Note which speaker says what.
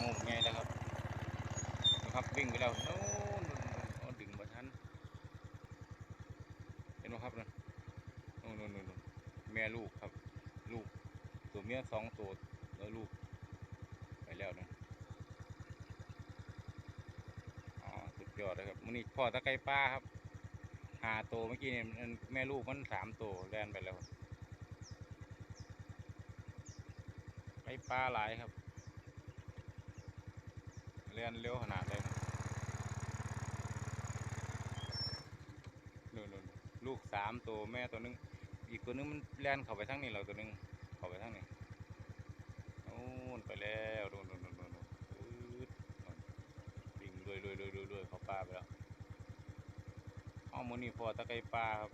Speaker 1: หมูไงแล้วครับนะครับวิ่งไปแล้วโน้นโน้นดึงมาทันเห็นไหมครับนะโน่นโน่นโน่นโน่นแม่ลูกครับ ลูกตัวเมียสองตัวแล้วลูกไปแล้วนะอ๋อสุดยอดเลยครับมันนี่พ่อตะไคร้ป้าครับหาตัวเมื่อกี้เนี่ยแม่ลูกมันสามตัวแล่นไปแล้วไก่ป้าหลายครับ เล่นเร็วขนาดเลยนะนู่นลูกสามตัวแม่ตัวหนึง อีกตัวหนึงมันแล่นเข้าไปทางนี้เราตัวหนึงเข้าไปทางนี้โน่นไปแล้วโน่นโน่นนู่นนู่นวิ่งรวยรวยรวยรวยรวยเข้าป่าไปแล้วอ้อมือนี่พอตะไคร้ป่าครับ